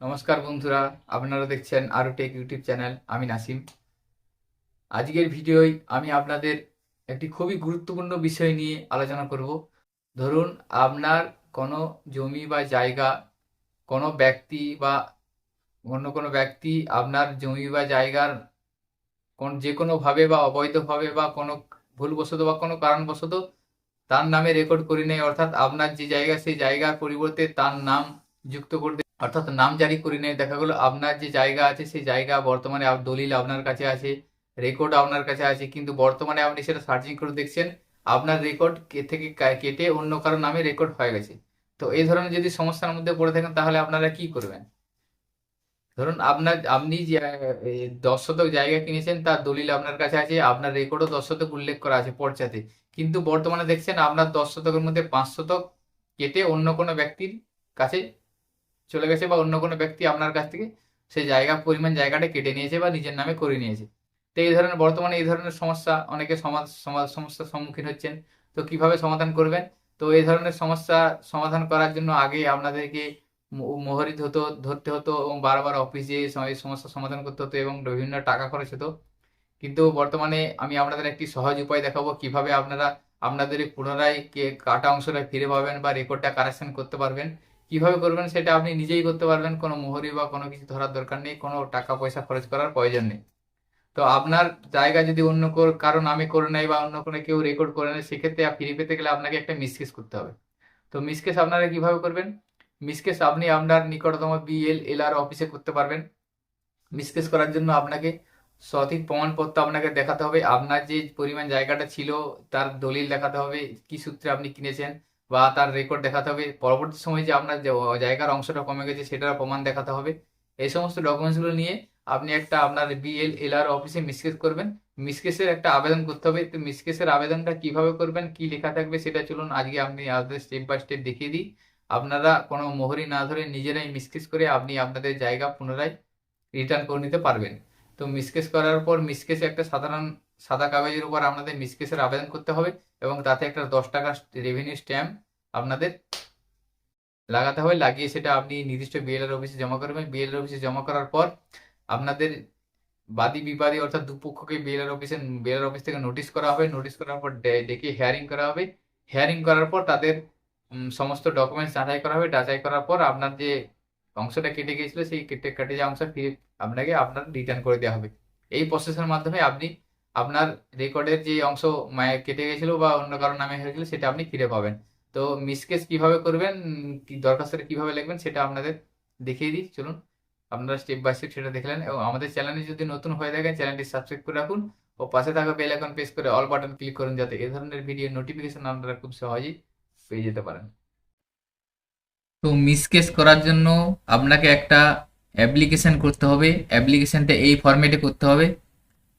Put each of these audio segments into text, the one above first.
নমস্কার বন্ধুরা, আপনারা দেখছেন আরও টেক ইউটিউব চ্যানেল, আমি নাসিম। আজকের ভিডিওয় আমি আপনাদের একটি খুবই গুরুত্বপূর্ণ বিষয় নিয়ে আলোচনা করব। ধরুন, আপনার কোনো জমি বা জায়গা, কোনো ব্যক্তি বা অন্য কোনো ব্যক্তি আপনার জমি বা জায়গার কোন যে কোনোভাবে বা অবৈধভাবে বা কোনো ভুলবশত বা কোনো কারণবশত তার নামে রেকর্ড করে নেয়, অর্থাৎ আপনার যে জায়গা, সেই জায়গার পরিবর্তে তার নাম যুক্ত করতে অর্থাৎ নাম জারি করে নেয় দেখা গেলো আপনার যে জায়গা আছে, সেই জায়গা বর্তমানে দলিল আপনার কাছে আছে রেকর্ড আপনার কাছে আছে, কিন্তু বর্তমানে আপনি সেটা সার্চিং করে দেখছেন, আপনার রেকর্ড থেকে কেটে অন্য কারও নামে রেকর্ড হয়ে গেছে। তো এই ধরনের যদি সমস্যার মধ্যে পড়ে থাকেন, তাহলে আপনারা কি করবেন? ধরুন আপনার, আপনি যে দশ শতক জায়গা কিনেছেন, তার দলিল আপনার কাছে আছে, আপনার রেকর্ডও দশ শতক উল্লেখ করা আছে পর্চাতে। কিন্তু বর্তমানে দেখছেন আপনার দশ শতকের মধ্যে পাঁচ শতক কেটে অন্য কোনো ব্যক্তির কাছে চলে গেছে বা অন্য কোনো ব্যক্তি আপনার কাছ থেকে সেই জায়গা, পরিমাণ জায়গাটা কেটে নিয়েছে বা নিজের নামে করে নিয়েছে। তো এই ধরনের, বর্তমানে এই ধরনের সমস্যা, অনেকে সমাজ সমাজ, সমস্যার সম্মুখীন হচ্ছেন। তো কীভাবে সমাধান করবেন? তো এই ধরনের সমস্যা সমাধান করার জন্য আগে আপনাদেরকে মোহরি হতো ধরতে হতো এবং বারবার অফিসে এই সমস্যার সমাধান করতে হতো এবং বিভিন্ন টাকা খরচ হতো। কিন্তু বর্তমানে আমি আপনাদের একটি সহজ উপায় দেখাবো কীভাবে আপনারা, আপনাদের পুনরায় কাটা অংশটা ফিরে পাবেন বা রেকর্ডটা কারেকশন করতে পারবেন। কীভাবে করবেন সেটা আপনি নিজেই করতে পারবেন। কোনো মোহরি বা কোনো কিছু ধরার দরকার নেই, কোনো টাকা পয়সা খরচ করার প্রয়োজন নেই। তো আপনার জায়গা যদি অন্য কো- কারও নামে করে নেয় বা অন্য কোনো কেউ রেকর্ড করে নেয়, সেক্ষেত্রে ফিরে পেতে গেলে আপনাকে একটা মিসকেস করতে হবে। তো মিসকেস আপনারা কীভাবে করবেন? মিসকেস আপনি আপনার নিকটতম বিএল এলআর অফিসে করতে পারবেন। মিসকেস করার জন্য আপনাকে সঠিক প্রমাণপত্র আপনাকে দেখাতে হবে। আপনার যে পরিমাণ জায়গাটা ছিল, তার দলিল দেখাতে হবে। কি সূত্রে আপনি কিনেছেন বা তার রেকর্ড দেখাতে হবে। পরবর্তী সময়ে যে আপনার জায়গার অংশটা কমে গেছে সেটার প্রমাণ দেখাতে হবে। এই সমস্ত ডকুমেন্টসগুলো নিয়ে আপনি একটা আপনার বিএল এলআর অফিসে মিসকেস করবেন। মিসকেসের একটা আবেদন করতে হবে। তো মিসকেসের আবেদনটা কীভাবে করবেন, কি লেখা থাকবে সেটা চলুন আজকে আপনি আপনাদের স্টেপ বাই স্টেপ দেখিয়ে দিই। আপনারা কোনো মোহরি না ধরে নিজেরাই মিসকেস করে আপনি আপনাদের জায়গা পুনরায় রিটার্ন করে নিতে পারবেন। তো মিসকেস করার পর মিসকেসে একটা সাধারণ সাদা কাগজের উপর আপনাদের মিসকেসের আবেদন করতে হবে এবং তাতে একটা দশ টাকা রেভিনিউ স্ট্যাম্প আপনাদের লাগাতে হবে। লাগিয়ে সেটা আপনি নির্দিষ্ট বিএলআর অফিসে জমা করবেন। বিএলআর অফিসে জমা করার পর আপনাদের বাদী বিবাদী অর্থাৎ দুপক্ষকে বিএলআর অফিসে বিএলআর অফিস থেকে নোটিশ করা হবে। নোটিশ করার পর ডেকে হিয়ারিং করা হবে। হিয়ারিং করার পর তাদের সমস্ত ডকুমেন্টস যাচাই করা হবে। যাচাই করার পর আপনার যে অংশটা কেটে গিয়েছিল, সেই কেটে কেটে যাওয়া অংশ ফিরে আপনাকে আপনার রিটার্ন করে দেওয়া হবে। এই প্রসেসের মাধ্যমে আপনি আপনার রেকর্ডের যে অংশ কেটে গেছিল বা অন্য কারোর নামে হয়েছিল, সেটা আপনি ফিরে পাবেন। তো মিসকেস কীভাবে করবেন দরখাস্তটা কীভাবে লিখবেন, সেটা আপনাদের দেখিয়ে দিই। চলুন, আপনারা স্টেপ বাই স্টেপ সেটা দেখলেন এবং আমাদের চ্যানেলে যদি নতুন হয়ে থাকেন চ্যানেলটি সাবস্ক্রাইব করে রাখুন ও পাশে থাকা বেল আইকন প্রেস করে অল বাটন ক্লিক করুন, যাতে এই ধরনের ভিডিও নোটিফিকেশন আপনারা খুব সহজেই পেয়ে যেতে পারেন। তো মিসকেস করার জন্য আপনাকে একটা অ্যাপ্লিকেশন করতে হবে। অ্যাপ্লিকেশনটা এই ফরম্যাটে করতে হবে।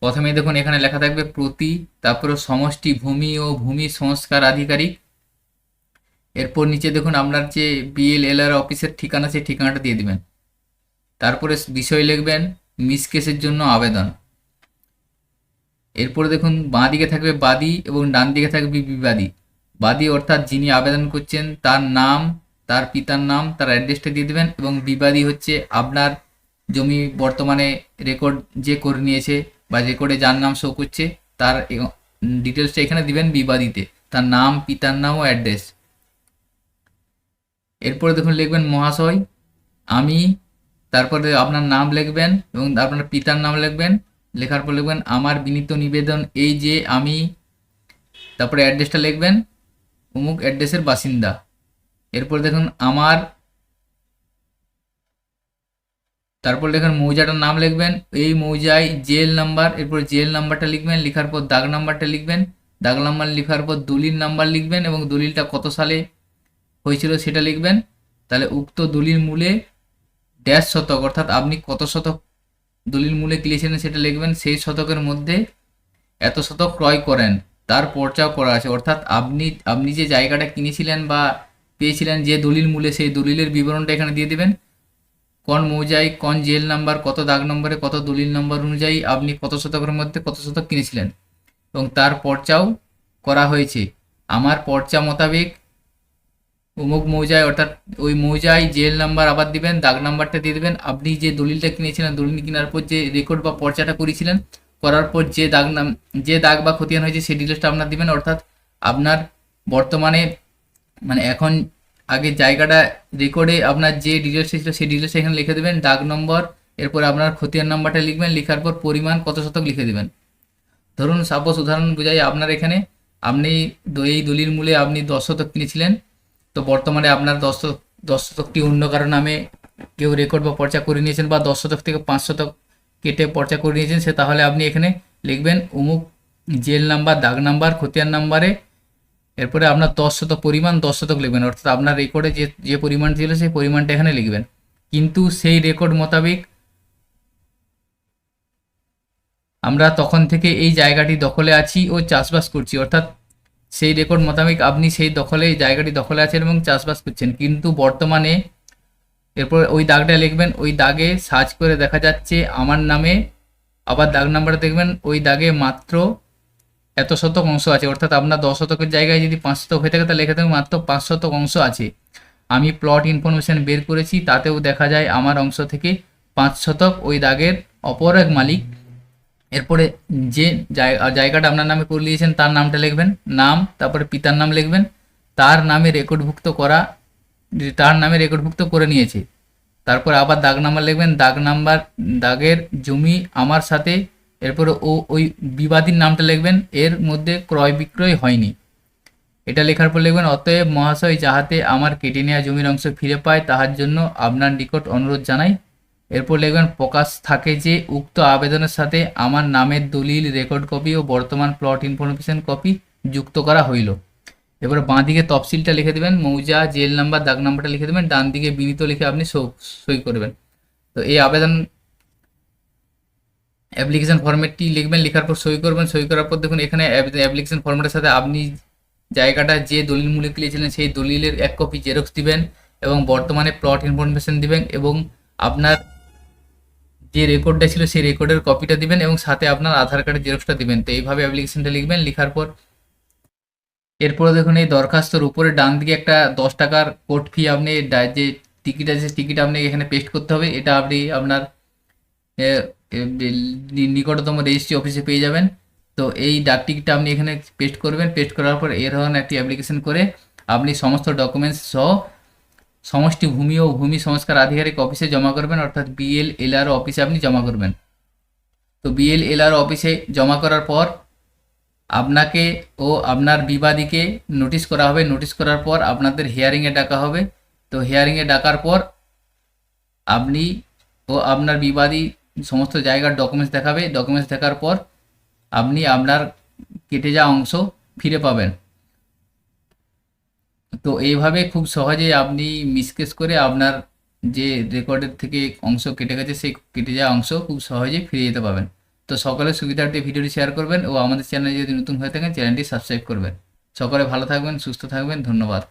প্রথমে দেখুন এখানে লেখা থাকবে প্রতি, তারপরে সমষ্টি, ভূমি ও ভূমি সংস্কার আধিকারিক। এরপর নিচে দেখুন আপনার যে বিএলএলআর অফিসের ঠিকানা, সেই ঠিকানাটা দিয়ে দিবেন। তারপরে বিষয় লিখবেন মিসকেসের জন্য আবেদন। এরপরে দেখুন বাঁ দিকে থাকবে বাদী এবং ডান দিকে থাকবে বিবাদী। বাদী অর্থাৎ যিনি আবেদন করছেন, তার নাম, তার পিতার নাম, তার অ্যাড্রেসটা দিয়ে দেবেন এবং বিবাদী হচ্ছে আপনার জমি বর্তমানে রেকর্ড যে করে নিয়েছে বা রেকর্ডে যার নাম শো করছে, তার ডিটেলসটা এখানে দিবেন বিবাদীতে। তার নাম, পিতার নাম ও অ্যাড্রেস এরপরে দেখুন লিখবেন মহাশয়, আমি, তারপরে আপনার নাম লিখবেন এবং আপনার পিতার নাম লিখবেন। লেখার পর লিখবেন, আমার বিনীত নিবেদন এই যে আমি, তারপরে অ্যাড্রেসটা লিখবেন, অমুক অ্যাড্রেসের বাসিন্দা। এরপর দেখুন, আমার তারপর লেখেন মৌজাটার নাম লিখবেন। এই মৌজায় জেল নাম্বার, এরপর জেল নাম্বারটা লিখবেন, লেখার পর দাগ নাম্বারটা লিখবেন। দাগ নাম্বার লেখার পর দলিল নাম্বার লিখবেন এবং দলিলটা কত সালে হয়েছিল সেটা লিখবেন। তাহলে উক্ত দলিল মূলে ড্যাশ শতক, অর্থাৎ আপনি কত শতক দলিল মূলে কিনেছিলেন সেটা লিখবেন, সেই শতকের মধ্যে এত শতক ক্রয় করেন, তার পর্চাও করা আছে। অর্থাৎ আপনি আপনি যে জায়গাটা কিনেছিলেন বা পেয়েছিলেন যে দলিল মূলে, সেই দলিলের বিবরণটা এখানে দিয়ে দেবেন। কোন মৌজায় কোন জেল নাম্বার, কত দাগ নম্বরে, কত দলিল নম্বর অনুযায়ী আপনি কত শতকের মধ্যে কত শতক কিনেছিলেন? এবং তার পর্চাও করা হয়েছে। আমার পর্চা মোতাবেক অমুক মৌজায়, অর্থাৎ ওই মৌজায় জেল নাম্বার আবার দিবেন, দাগ নাম্বারটা দিয়ে দেবেন। আপনি যে দলিলটা কিনেছিলেন, দলিল কেনার পর যে রেকর্ড বা পর্চাটা করেছিলেন, করার পর যে দাগ নাম যে দাগ বা খতিয়ান হয়েছে, সেই ডিটেলসটা আপনার দিবেন। অর্থাৎ আপনার বর্তমানে মানে এখন আগে জায়গাটা রেকর্ডে আপনার যে ডিটেলস ছিল, সেই ডিটেলস এখানে লিখে দেবেন, দাগ নম্বর এরপর আপনার খতিয়ান নাম্বারটা লিখবেন, লেখার পর পরিমাণ কত শতক লিখে দেবেন। ধরুন সাপোজ উদাহরণ বোঝাই আপনার এখানে, আপনি এই দলিল মূলে আপনি দশ শতক কিনেছিলেন, তো বর্তমানে আপনার দশ দশ শতকটি অন্য কারও নামে কেউ রেকর্ড বা পর্চা করে নিয়েছেন বা দশ শতক থেকে পাঁচ শতক কেটে পর্চা করে নিয়েছেন, সে তাহলে আপনি এখানে লিখবেন, অমুক জেল নাম্বার দাগ নাম্বার খতিয়ান নাম্বারে এরপরে আপনার দশ শতক পরিমাণ, দশ শতক লিখবেন। অর্থাৎ আপনার রেকর্ডে যে যে পরিমাণ ছিল, সেই পরিমাণটা এখানে লিখবেন। কিন্তু সেই রেকর্ড মোতাবেক আমরা তখন থেকে এই জায়গাটি দখলে আছি ও চাষবাস করছি। অর্থাৎ সেই রেকর্ড মোতাবেক আপনি সেই দখলে, এই জায়গাটি দখলে আছেন এবং চাষবাস করছেন। কিন্তু বর্তমানে এরপর ওই দাগটা লিখবেন, ওই দাগে সার্চ করে দেখা যাচ্ছে আমার নামে, আবার দাগ নাম্বারটা দেখবেন, ওই দাগে মাত্র এত শতক অংশ আছে, অর্থাৎ আপনার দশ শতকের জায়গায় যদি পাঁচ শতক হয়ে থাকে, তাহলে থাকবে মাত্র পাঁচ শতক অংশ আছে। আমি প্লট ইনফরমেশন বের করেছি, তাতেও দেখা যায় আমার অংশ থেকে পাঁচ শতক ওই দাগের অপর এক মালিক। এরপরে যে জায়- জায়গাটা আপনার নামে করে নিয়েছেন তার নামটা লিখবেন, নাম, তারপরে পিতার নাম লিখবেন, তার নামে রেকর্ডভুক্ত করা, তার নামে রেকর্ডভুক্ত করে নিয়েছে। তারপর আবার দাগ নাম্বার লিখবেন, দাগ নাম্বার দাগের জমি আমার সাথে এরপরে ও ওই বিবাদীর নামটা লিখবেন, এর মধ্যে ক্রয় বিক্রয় হয়নি। এটা লেখার পর লিখবেন, অতএব মহাশয়, যাহাতে আমার কেটে নেওয়া জমির অংশ ফিরে পায়, তাহার জন্য আপনার নিকট অনুরোধ জানাই। এরপর লিখবেন, প্রকাশ থাকে যে, উক্ত আবেদনের সাথে আমার নামের দলিল, রেকর্ড কপি ও বর্তমান প্লট ইনফরমেশন কপি যুক্ত করা হইল। এবার বাঁ দিকে তফসিলটা লিখে দেবেন, মৌজা, জেল নাম্বার, দাগ নাম্বারটা লিখে দেবেন, ডান দিকে বিনীত লিখে আপনি সই- করবেন। তো এই আবেদন অ্যাপ্লিকেশন ফর্মেটটি লিখবেন, লেখার পর সই করবেন, সই করার পর দেখুন এখানে অ্যাপ্লিকেশন ফরম্যাটের সাথে আপনি জায়গাটা যে দলিল মূল্যে কিনেছিলেন সেই দলিলের এক কপি জেরক্স দিবেন এবং বর্তমানে প্লট ইনফরমেশন দিবেন এবং আপনার যে রেকর্ডটা ছিল সেই রেকর্ডের কপিটা দিবেন এবং সাথে আপনার আধার কার্ডের জেরক্সটা দিবেন। তো এইভাবে অ্যাপ্লিকেশনটা লিখবেন, লেখার পর এরপরে দেখুন এই দরখাস্তর উপরে ডান দিকে একটা দশ টাকার কোর্ট ফি আপনি, যে টিকিট আছে টিকিট আপনি এখানে পেস্ট করতে হবে। এটা আপনি আপনার নিকটতম রেজিস্ট্রি অফিসে পেয়ে যাবেন। তো এই ডাক টিকিটটা আপনি এখানে পেস্ট করবেন। পেস্ট করার পর এর ধরনের একটি অ্যাপ্লিকেশন করে আপনি সমস্ত ডকুমেন্টস সহ সমষ্টি ভূমি ও ভূমি সংস্কার আধিকারিক অফিসে জমা করবেন। অর্থাৎ বিএল এলআর অফিসে আপনি জমা করবেন। তো বিএল এলআর অফিসে জমা করার পর আপনাকে ও আপনার বিবাদীকে নোটিশ করা হবে। নোটিশ করার পর আপনাদের হিয়ারিংয়ে ডাকা হবে। তো হিয়ারিংয়ে ডাকার পর আপনি ও আপনার বিবাদী সমস্ত জায়গার ডকুমেন্টস দেখাবে। ডকুমেন্টস দেখার পর আপনি আপনার কেটে যাওয়া অংশ ফিরে পাবেন। তো এইভাবে খুব সহজেই আপনি মিসকেস করে আপনার যে রেকর্ডের থেকে অংশ কেটে গেছে, সেই কেটে যাওয়া অংশ খুব সহজেই ফিরে যেতে পাবেন তো সকলের সুবিধার্থে ভিডিওটি শেয়ার করবেন ও আমাদের চ্যানেলে যদি নতুন হয়ে থাকেন চ্যানেলটি সাবস্ক্রাইব করবেন। সকলে ভালো থাকবেন, সুস্থ থাকবেন, ধন্যবাদ।